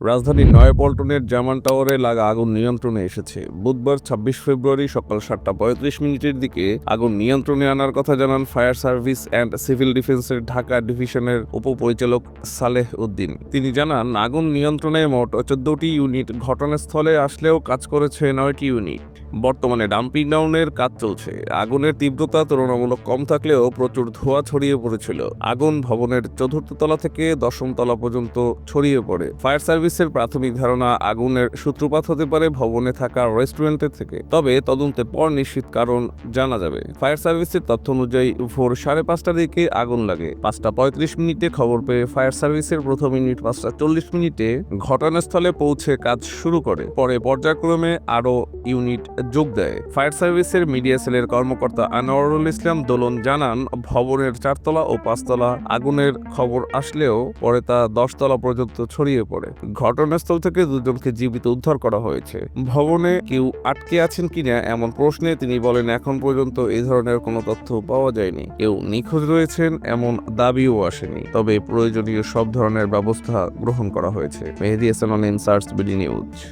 রাজধানীর নয়াপল্টনের জামান টাওয়ারে লাগা আগুন নিয়ন্ত্রণে এসেছে। বুধবার ছাব্বিশ ফেব্রুয়ারি সকাল সাতটা পঁয়ত্রিশ মিনিটের দিকে আগুন নিয়ন্ত্রণে আনার কথা জানান ফায়ার সার্ভিস অ্যান্ড সিভিল ডিফেন্সের ঢাকা ডিভিশনের উপপরিচালক সালেহ উদ্দিন। তিনি জানান, আগুন নিয়ন্ত্রণে মোট চোদ্দটি ইউনিট ঘটনাস্থলে আসলেও কাজ করেছে নয়টি ইউনিট। বর্তমানে ডাম্পিং ডাউনের কাজ চলছে। আগুনের তীব্রতা তুলনামূলক কম থাকলেও প্রচুর ধোঁয়া ছড়িয়ে পড়েছিল। আগুন ভবনের চতুর্থ তলা থেকে দশম তলা পর্যন্ত ছড়িয়ে পড়ে। ফায়ার সার্ভিসের প্রাথমিক ধারণা, আগুনের সূত্রপাত হতে পারে ভবনে থাকা রেস্টুরেন্টের থেকে। তবে তদন্তের পর নিশ্চিত কারণ জানা যাবে। ফায়ার সার্ভিসের তথ্য অনুযায়ী, ভোর সাড়ে পাঁচটার দিকে আগুন লাগে। পাঁচটা পঁয়ত্রিশ মিনিটে খবর পেয়ে ফায়ার সার্ভিসের প্রথম ইউনিট পাঁচটা চল্লিশ মিনিটে ঘটনাস্থলে পৌঁছে কাজ শুরু করে। পরে পর্যায়ক্রমে আরও ইউনিট যোগ দেয়। ফায়ার সার্ভিসের মিডিয়া সেলের কর্মকর্তা আনোয়ারুল ইসলাম দোলন জানান, ভবনের চারতলা ও পাঁচতলা আগুনের খবর আসলেও পরে তা দশতলা পর্যন্ত ছড়িয়ে পড়ে। ঘটনাস্থল থেকে দুজনকে জীবিত উদ্ধার করা হয়েছে। ভবনে কেউ আটকে আছেন কিনা এমন প্রশ্নে তিনি বলেন, এখন পর্যন্ত এই ধরনের কোনো তথ্য পাওয়া যায়নি। কেউ নিখোঁজ রয়েছেন এমন দাবিও আসেনি। তবে প্রয়োজনীয় সব ধরনের ব্যবস্থা গ্রহণ করা হয়েছে। মেহেদি হাসান ইনসার্স বিডি নিউজ।